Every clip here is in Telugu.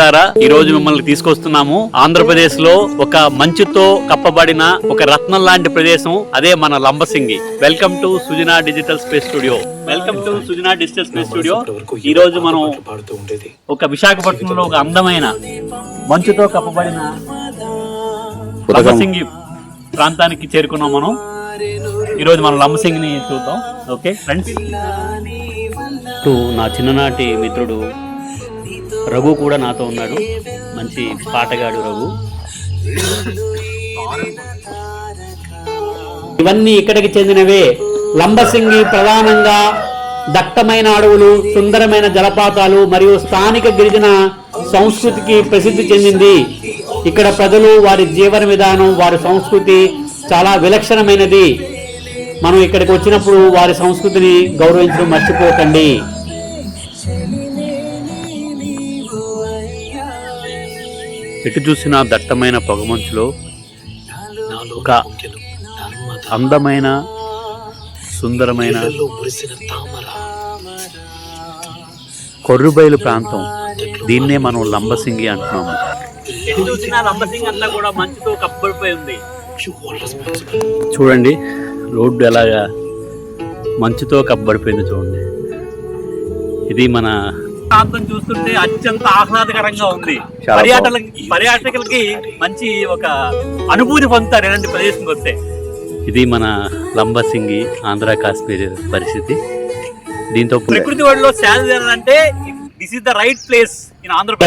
మిత్రులారా, ఈ రోజు మిమ్మల్ని తీసుకొస్తున్నాము. ఆంధ్రప్రదేశ్లో ఒక మంచుతో కప్పబడిన ఒక రత్నం లాంటి ప్రదేశం అదే మన Lambasingi. Welcome to Sujana digital space studio welcome to Sujana digital space studio ఈ రోజు మనం ఒక విశాఖపట్నంలో ఒక అందమైన మంచుతో కప్పబడిన లంబసింగి ప్రాంతానికి చేరుకున్నాం మనం. ఈ రోజు మనం లంబసింగిని చూద్దాం. ఓకే ఫ్రెండ్స్ నా చిన్ననాటి మిత్రుడు రఘు కూడా నాతో ఉన్నాడు. మంచి పాటగాడు రఘు. ఇవన్నీ ఇక్కడికి చెందినవే లంబసింగి ప్రధానంగా దట్టమైన అడవులు సుందరమైన జలపాతాలు మరియు స్థానిక గిరిజన సంస్కృతికి ప్రసిద్ధి చెందింది. ఇక్కడ ప్రజలు వారి జీవన విధానం వారి సంస్కృతి చాలా విలక్షణమైనది. మనం ఇక్కడికి వచ్చినప్పుడు వారి సంస్కృతిని గౌరవించడం మర్చిపోకండి. ఎటు చూసిన దట్టమైన పొగమంచులో ఒక అందమైన సుందరమైన కొర్రుబయలు ప్రాంతం. దీన్నే మనం లంబసింగి అంటున్నాము. లంబసింగి అంతా కూడా మంచుతో కప్పడిపోయి ఉంది. యు ఆల్ రెస్పాన్సిబుల్ చూడండి రోడ్డు ఎలాగా మంచుతో కప్పబడిపోయింది చూడండి. ఇది మన ప్రాంతం చూస్తుంటే అత్యంత ఆహ్లాదకరంగా ఉంది. పర్యాటకులకి పర్యాటకులకి మంచి ఒక అనుభూతి పొందుతారు ఇలాంటి ప్రదేశంకి వస్తే. ఇది మన లంబసింగి ఆంధ్ర కాశ్మీర్ పరిస్థితి. దీంతో ప్రకృతి ఒడిలో సేద అంటే this is the right place.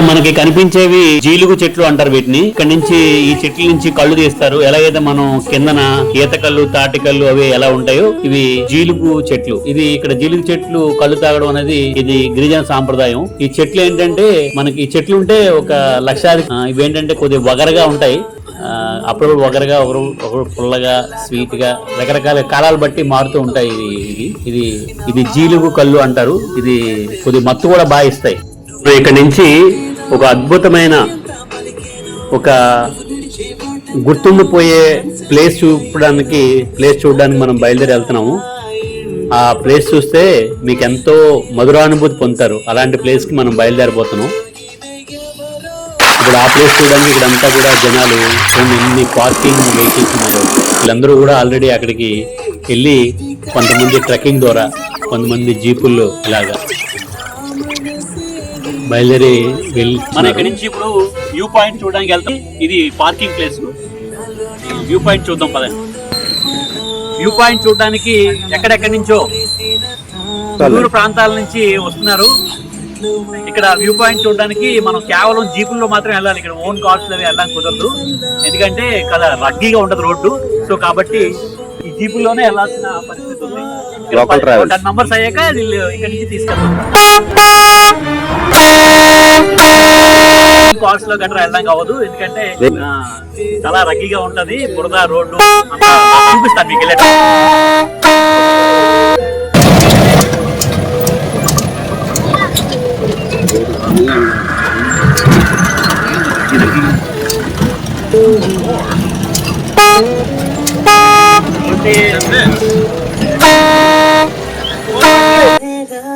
మనకి కనిపించేవి జీలుగు చెట్లు అంటారు వీటిని. ఇక్కడ నుంచి ఈ చెట్ల నుంచి కళ్ళు తీస్తారు. ఎలాగైతే మనం కిందన ఈత కళ్ళు తాటి కళ్ళు అవి ఎలా ఉంటాయో ఇవి జీలుగు చెట్లు. ఇది ఇక్కడ జీలుగు చెట్లు కళ్ళు తాగడం అనేది ఇది గిరిజన సాంప్రదాయం. ఈ చెట్లు ఏంటంటే మనకి ఈ చెట్లు ఉంటే ఒక లక్షాది ఇవేంటంటే కొద్దిగా వగరగా ఉంటాయి. ఆ, అప్పుడప్పుడు వగరగా ఒకరు ఒకరు పుల్లగా స్వీట్గా రకరకాల కాలాలు బట్టి మారుతూ ఉంటాయి. ఇది ఇది ఇది ఇది జీలుగు కళ్ళు అంటారు. ఇది కొద్ది మత్తు కూడా బాగా ఇస్తాయి. ఇక్కడ నుంచి ఒక అద్భుతమైన ఒక గుర్తుండిపోయే ప్లేస్ చూపడానికి ప్లేస్ చూడడానికి మనం బయలుదేరి వెళ్తున్నాము. ఆ ప్లేస్ చూస్తే మీకు ఎంతో మధురానుభూతి పొందుతారు. అలాంటి ప్లేస్కి మనం బయలుదేరిపోతున్నాం ఇప్పుడు ఆ ప్లేస్ చూడడానికి ఇక్కడంతా కూడా జనాలు ఎన్ని పార్కింగ్ వెహికల్స్ ఉన్నారు వీళ్ళందరూ కూడా ఆల్రెడీ అక్కడికి వెళ్ళి కొంతమంది ట్రెక్కింగ్ ద్వారా కొంతమంది జీపుల్లో ఇలాగా. బయలుదేరి వెళ్ళి మన ఇక్కడ నుంచి ఇప్పుడు వ్యూ పాయింట్ చూడడానికి వెళ్తాం. ఇది పార్కింగ్ ప్లేస్. వ్యూ పాయింట్ చూద్దాం పద. వ్యూ పాయింట్ చూడడానికి ఎక్కడెక్కడి నుంచో దూర ప్రాంతాల నుంచి వస్తున్నారు. ఇక్కడ వ్యూ పాయింట్ చూడడానికి మనం కేవలం జీపుల్లో మాత్రమే వెళ్ళాలి. ఇక్కడ ఓన్ కార్స్ అవి వెళ్ళడానికి కుదరదు. ఎందుకంటే కదా రద్దీగా ఉండదు రోడ్డు. సో కాబట్టి ఈ జీపుల్లోనే వెళ్ళాల్సిన పరిస్థితి ఉంది. టెన్ నంబర్స్ అయ్యాక వీళ్ళు ఇక్కడ నుంచి తీసుకెళ్తాం కార్స్లో గట్రా వెళ్ళడానికి కావద్దు. ఎందుకంటే చాలా రగ్గీగా ఉంటది. బురద రోడ్డు చూపిస్తాను మీకు వెళ్ళేటప్పుడు.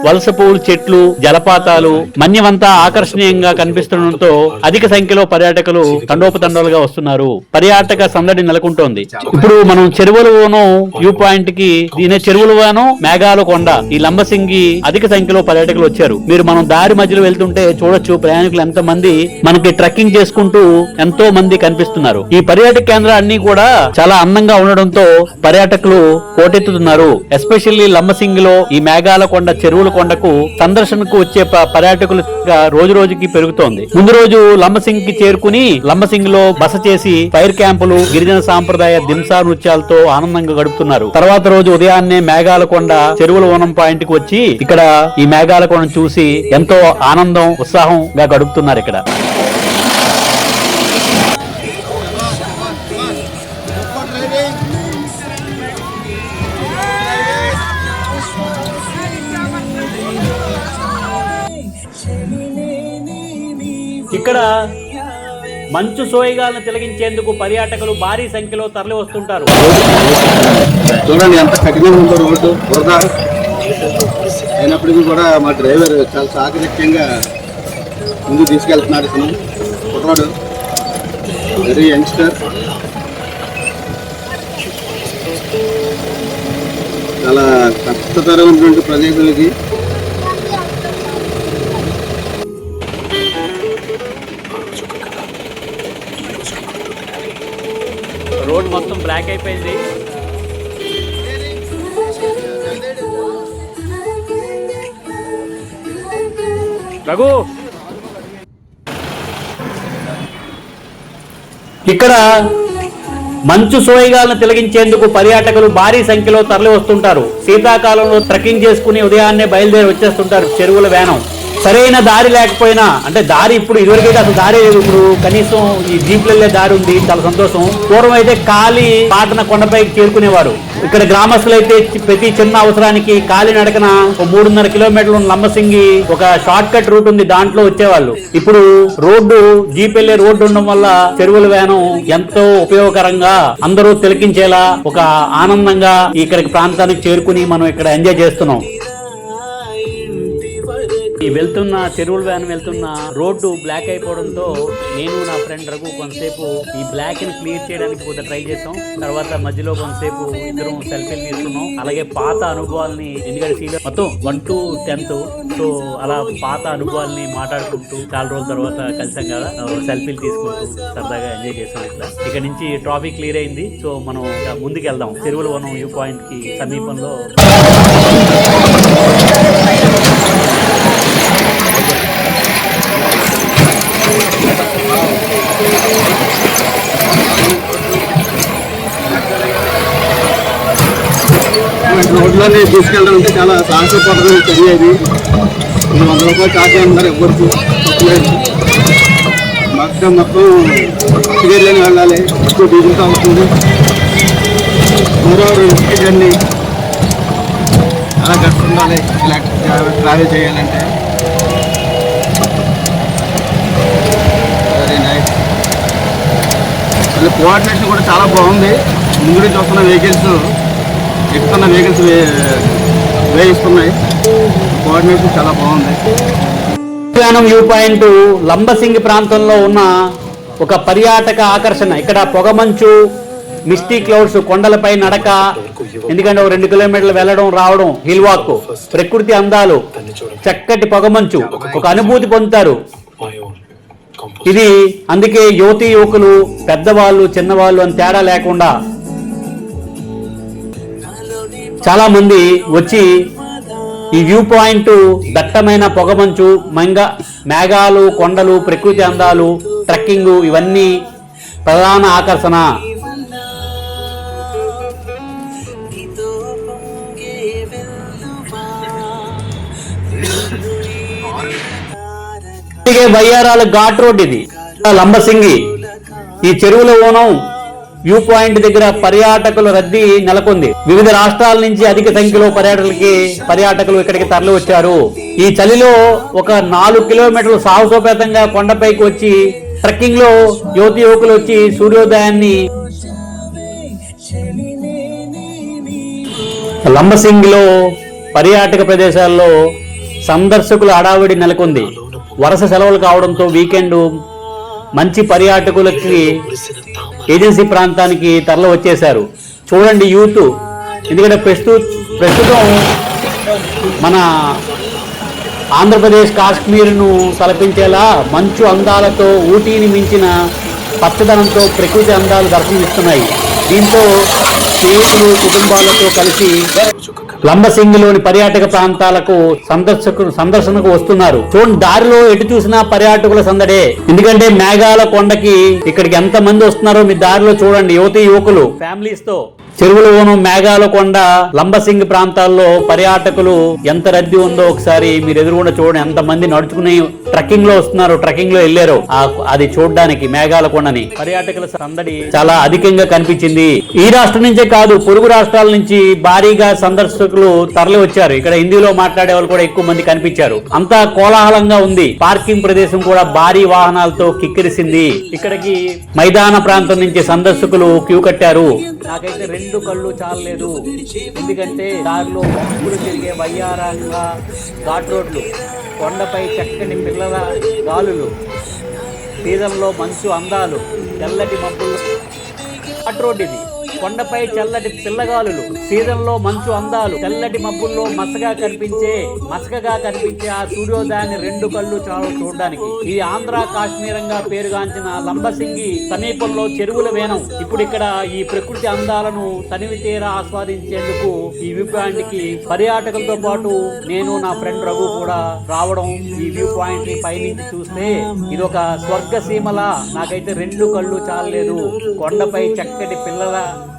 వలస పూలు చెట్లు జలపాతాలు మన్యమంతా ఆకర్షణీయంగా కనిపిస్తుండటంతో అధిక సంఖ్యలో పర్యాటకులు తండోపతండాలుగా వస్తున్నారు. పర్యాటక సందడి నెలకొంటోంది. ఇప్పుడు మనం చెరువులలోను వ్యూ పాయింట్కి దీనే చెరువులవాను మేఘాల కొండ ఈ లంబసింగి అధిక సంఖ్యలో పర్యాటకులు వచ్చారు. మీరు మనం దారి మధ్యలో వెళ్తుంటే చూడొచ్చు ప్రయాణికులు ఎంత మంది మనకి ట్రెక్కింగ్ చేసుకుంటూ ఎంతో మంది కనిపిస్తున్నారు. ఈ పర్యాటక కేంద్రాలన్నీ కూడా చాలా అందంగా ఉండడంతో పర్యాటకులు పోటెత్తుతున్నారు ఎస్పెషల్లీ లంబసింగిలో ఈ మేఘాల కొండ చెరువుల కొండకు సందర్శనకు వచ్చే పర్యాటకులు రోజు రోజుకి పెరుగుతోంది. ముందు రోజు లంబసింగ్కి చేరుకుని లంబసింగ్లో బస చేసి ఫైర్ క్యాంపులు గిరిజన సాంప్రదాయ దింసా నృత్యాలతో ఆనందంగా గడుపుతున్నారు. తర్వాత రోజు ఉదయాన్నే మేఘాల కొండ చెరువుల వనం పాయింట్కి వచ్చి ఇక్కడ ఈ మేఘాల కొండను చూసి ఎంతో ఆనందం ఉత్సాహంగా గడుపుతున్నారు ఇక్కడ. ఇక్కడ మంచు సోయగాలను తిలగించేందుకు పర్యాటకులు భారీ సంఖ్యలో తరలి వస్తుంటారు. చూడండి ఎంత కఠినంగా ఉందో రోడ్డు బురద. అయినప్పటికీ కూడా మా డ్రైవర్ చాలా సాకరిక్యంగా ముందు తీసుకెళ్తున్నాడు ఇతను. కుట్రాడు వెరీ యంగ్స్టర్ చాలా కష్టతరమైనటువంటి ప్రదేశం ఇది. రఘు! ఇక్కడ మంచు సోయగాలను తిలగించేందుకు పర్యాటకులు భారీ సంఖ్యలో తరలి వస్తుంటారు శీతాకాలంలో ట్రెక్కింగ్ చేసుకుని ఉదయాన్నే బయలుదేరి వచ్చేస్తుంటారు చెరువుల వేనం. సరైన దారి లేకపోయినా అంటే దారి ఇప్పుడు ఇదివరకైతే అసలు దారి లేదు ఇప్పుడు. కనీసం ఈ జీప్లు దారి ఉంది చాలా సంతోషం. పూర్వం అయితే ఖాళీ పాటన కొండపైకి చేరుకునేవారు. ఇక్కడ గ్రామస్తులు అయితే ప్రతి చిన్న అవసరానికి ఖాళీ నడకన ఒక మూడున్నర కిలోమీటర్లు ఉన్న లంబసింగి ఒక షార్ట్ కట్ రూట్ ఉంది దాంట్లో వచ్చేవాళ్ళు. ఇప్పుడు రోడ్డు జీప్ వెళ్ళే రోడ్డు ఉండడం వల్ల చెరువుల వేనం ఎంతో ఉపయోగకరంగా అందరూ తిలకించేలా ఒక ఆనందంగా ఇక్కడికి ప్రాంతానికి చేరుకుని మనం ఇక్కడ ఎంజాయ్ చేస్తున్నాం. ఈ వెళ్తున్న చెరువుల వ్యాన్ వెళ్తున్న రోడ్డు బ్లాక్ అయిపోవడంతో నేను నా ఫ్రెండ్ రఘు కొంతసేపు ఈ బ్లాక్ని క్లియర్ చేయడానికి కొంత ట్రై చేసాం తర్వాత మధ్యలో కొంతసేపు ఇద్దరం సెల్ఫీలు తీసుకున్నాం. అలాగే పాత అనుభవాల్ని ఎందుకంటే సీలో మొత్తం వన్ టు టెన్త్ సో అలా పాత అనుభవాల్ని మాట్లాడుకుంటూ చాలా రోజుల తర్వాత కలిసాం కదా. సెల్ఫీలు తీసుకుంటూ సరదాగా ఎంజాయ్ చేసాం ఇట్లా. ఇక్కడ నుంచి ట్రాఫిక్ క్లియర్ అయింది. సో మనం ముందుకు వెళ్దాం చెరువుల వనం వ్యూ పాయింట్కి సమీపంలో రోడ్లోనే తీసుకెళ్ళడం అంటే చాలా సాహసపడడం చర్య ఇది ఇది రూపాయలు చార్జ్ అన్నారు ఎవ్వరికి తప్పలేదు మొత్తం మొత్తం టికెట్లని వెళ్ళాలి. ఎక్కువ డీజిల్ అవుతుంది మూడో రిస్క్ జర్నీ చాలా కష్టం ఉండాలి ఇలా ట్రావెల్ చేయాలంటే వెరీ నైస్ అది కోఆర్డినేషన్ కూడా చాలా బాగుంది. ముందు నుంచి వస్తున్న వెహికల్స్ ఎక్కుతున్న వెహికల్స్ వేయిస్తున్నాయి. కోఆర్డినేషన్ చాలా బాగుంది. ఉద్యానం వ్యూ పాయింట్ లంబసింగి ప్రాంతంలో ఉన్న ఒక పర్యాటక ఆకర్షణ. ఇక్కడ పొగమంచు మిస్టీ క్లౌడ్స్ కొండలపై నడక ఎందుకంటే ఒక రెండు కిలోమీటర్లు వెళ్ళడం రావడం హిల్ వాక్ ప్రకృతి అందాలు చక్కటి పొగమంచు ఒక అనుభూతి పొందుతారు. ఇది అందుకే యువతి యువకులు పెద్దవాళ్ళు చిన్నవాళ్ళు అని తేడా లేకుండా చాలా మంది వచ్చి ఈ వ్యూ పాయింట్ దట్టమైన పొగమంచు మంగ మేఘాలు కొండలు ప్రకృతి అందాలు ట్రెక్కింగ్ ఇవన్నీ ప్రధాన ఆకర్షణ. బయ్యారాల ఘాట్ రోడ్ ఇది. లంబసింగి. ఈ చెరువుల ఓనం వ్యూ పాయింట్ దగ్గర పర్యాటకుల రద్దీ నెలకొంది. వివిధ రాష్ట్రాల నుంచి అధిక సంఖ్యలో పర్యాటకులకి పర్యాటకులు ఇక్కడికి తరలి వచ్చారు ఈ చలిలో ఒక నాలుగు కిలోమీటర్లు సాహసోపేతంగా కొండపైకి వచ్చి ట్రెక్కింగ్లో యువతి యువకులు వచ్చి సూర్యోదయాన్ని లంబసింగిలో పర్యాటక ప్రదేశాల్లో సందర్శకుల హడావిడి నెలకొంది. వరుస సెలవులు కావడంతో వీకెండ్ మంచి పర్యాటకులకి ఏజెన్సీ ప్రాంతానికి తరలి వచ్చేశారు. చూడండి యూత్. ఎందుకంటే ప్రస్తుత ప్రస్తుతం మన ఆంధ్రప్రదేశ్ కాశ్మీర్ను తలపించేలా మంచు అందాలతో ఊటీని మించిన పచ్చదనంతో ప్రకృతి అందాలు దర్శనమిస్తున్నాయి. దీంతో స్నేహితులు కుటుంబాలతో కలిసి లంబసింగిలోని పర్యాటక ప్రాంతాలకు సందర్శకులు సందర్శనకు వస్తున్నారు. చూడండి దారిలో ఎటు చూసినా పర్యాటకుల సందడే. ఎందుకంటే మేఘాల కొండకి ఇక్కడికి ఎంత మంది వస్తున్నారో మీ దారిలో చూడండి యువతి యువకులు ఫ్యామిలీస్తో చెరువులోను మేఘాల కొండ లంబసింగ్ ప్రాంతాల్లో పర్యాటకులు ఎంత రద్దీ ఉందో ఒకసారి మీరు ఎదురుగుండా చూడండి. ఎంత మంది నడుచుకుని ట్రెక్కింగ్లో వస్తున్నారు ట్రెక్కింగ్లో వెళ్ళారు అది చూడడానికి మేఘాల కొండని పర్యాటకుల సందడి చాలా అధికంగా కనిపించింది. ఈ రాష్ట్రం నుంచే కాదు పొరుగు రాష్ట్రాల నుంచి భారీగా సందర్శకులు తరలి వచ్చారు. ఇక్కడ హిందీలో మాట్లాడే వాళ్ళు కూడా ఎక్కువ మంది కనిపించారు. అంతా కోలాహలంగా ఉంది. పార్కింగ్ ప్రదేశం కూడా భారీ వాహనాలతో కిక్కిరిసింది. ఇక్కడికి మైదాన ప్రాంతం నుంచి సందర్శకులు క్యూ కట్టారు. నాకైతే రెండు కళ్ళు చాలలేదు. ఎందుకంటే దారిలో పంపులు తిరిగే వయ్యారంగా ఘాట్ రోడ్లు కొండపై చక్కని పిల్లల గాలులు సీజన్లో మంచు అందాలు తెల్లటి మబ్బులు. ఘాట్ రోడ్ ఇది. కొండపై చల్లటి పిల్లగాలులు సీజన్లో మంచు అందాలు తెల్లటి మబ్బుల్లో మసగా కనిపించే మసకగా కనిపించే ఆ సూర్యోదయాన్ని రెండు కళ్ళు చాలు చూడడానికి. ఈ ఆంధ్ర కాశ్మీరంగా పేరుగాంచిన లంబసింగి సమీపంలో చెరువుల వేనం ఇప్పుడు ఇక్కడ ఈ ప్రకృతి అందాలను తనివి తీరా ఆస్వాదించేందుకు ఈ వ్యూ పాయింట్కి పర్యాటకులతో పాటు నేను నా ఫ్రెండ్ రఘు కూడా రావడం ఈ వ్యూ పాయింట్ని పైనుంచి చూస్తే ఇది ఒక స్వర్గ సీమలా నాకైతే రెండు కళ్ళు చాలలేదు. కొండపై చక్కటి పిల్లల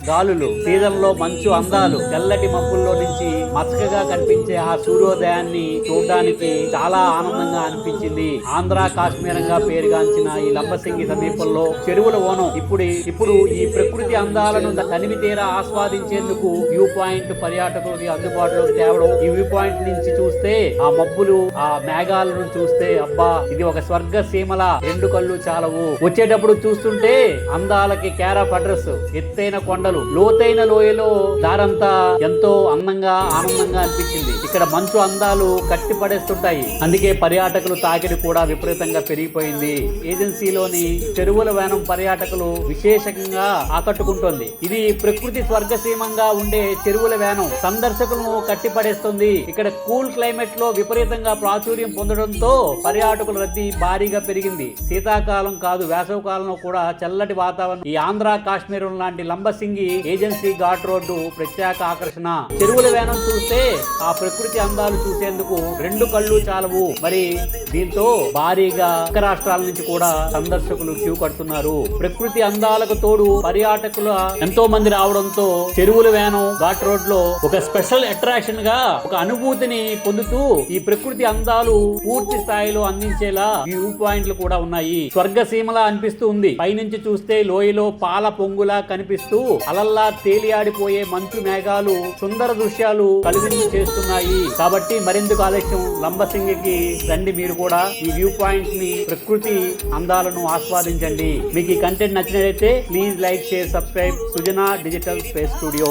గాలులు సీజన్లో మంచు అందాలు తెల్లటి మబ్బుల్లో నుంచి మచ్చకగా కనిపించే ఆ సూర్యోదయాన్ని చూడడానికి చాలా ఆనందంగా అనిపించింది. ఆంధ్ర కాశ్మీరంగా పేరుగాంచిన ఈ లంబసింగి సమీపంలో చెరువుల ఓనం ఇప్పుడు ఇప్పుడు ఈ ప్రకృతి అందాలను తనివి తీరా ఆస్వాదించేందుకు వ్యూ పాయింట్ పర్యాటకులకి అందుబాటులోకి తేవడం ఈ వ్యూ పాయింట్ నుంచి చూస్తే ఆ మబ్బులు ఆ మేఘాలను చూస్తే అబ్బా ఇది ఒక స్వర్గ సీమల. రెండు కళ్ళు చాలవు. వచ్చేటప్పుడు చూస్తుంటే అందాలకి కేర్ అడ్రస్ ఎత్తైన కొండలు. లోతైన లోయలో దారంతా ఎంతో అందంగా ఆనందంగా అనిపించింది. ఇక్కడ మంచు అందాలు కట్టి పడేస్తుంటాయి అందుకే పర్యాటకులు తాకిడి కూడా విపరీతంగా పెరిగిపోయింది. ఏజెన్సీలోని చెరువుల వేనం పర్యాటకులు విశేషంగా ఆకట్టుకుంటోంది. ఇది ప్రకృతి స్వర్గసీమంగా ఉండే చెరువుల వేనం. సందర్శకులను కట్టిపడేస్తుంది. ఇక్కడ కూల్ క్లైమేట్లో విపరీతంగా ప్రాచుర్యం పొందడంతో పర్యాటకుల రద్దీ భారీగా పెరిగింది. శీతాకాలం కాదు వేసవి కాలంలో కూడా చల్లటి వాతావరణం. ఈ ఆంధ్ర కాశ్మీరం లాంటి లంబ సింగి ఏజెన్సీ ఘాట్ రోడ్డు ప్రత్యేక ఆకర్షణ. చెరువుల వేనం చూస్తే ఆ ప్రకృతి అందాలు చూసేందుకు రెండు కళ్ళు చాలవు. మరి దీంతో భారీగా ఇతర రాష్ట్రాల నుంచి కూడా సందర్శకులు క్యూ కడుతున్నారు. ప్రకృతి అందాలకు తోడు పర్యాటకుల ఎంతో మంది రావడంతో చెరువుల వేనం ఘాట్ రోడ్లో ఒక స్పెషల్ అట్రాక్షన్గా ఒక అనుభూతిని పొందుతూ ఈ ప్రకృతి అందాలు పూర్తి స్థాయిలో అందించేలా వ్యూ పాయింట్లు కూడా ఉన్నాయి. స్వర్గ సీమలా అనిపిస్తూ ఉంది. పైనుంచి చూస్తే లోయలో పాల పొంగులా కనిపిస్తూ అలల్లా తేలియాడిపోయే మంచు మేఘాలు సుందర దృశ్యాలు కలిగి చేస్తున్నాయి. కాబట్టి మరెందుకు ఆలస్యం? లంబసింగికి రండి మీరు కూడా. ఈ వ్యూ పాయింట్ని ప్రకృతి అందాలను ఆస్వాదించండి. మీకు ఈ కంటెంట్ నచ్చినట్లయితే please like share subscribe. Sujana digital space studio.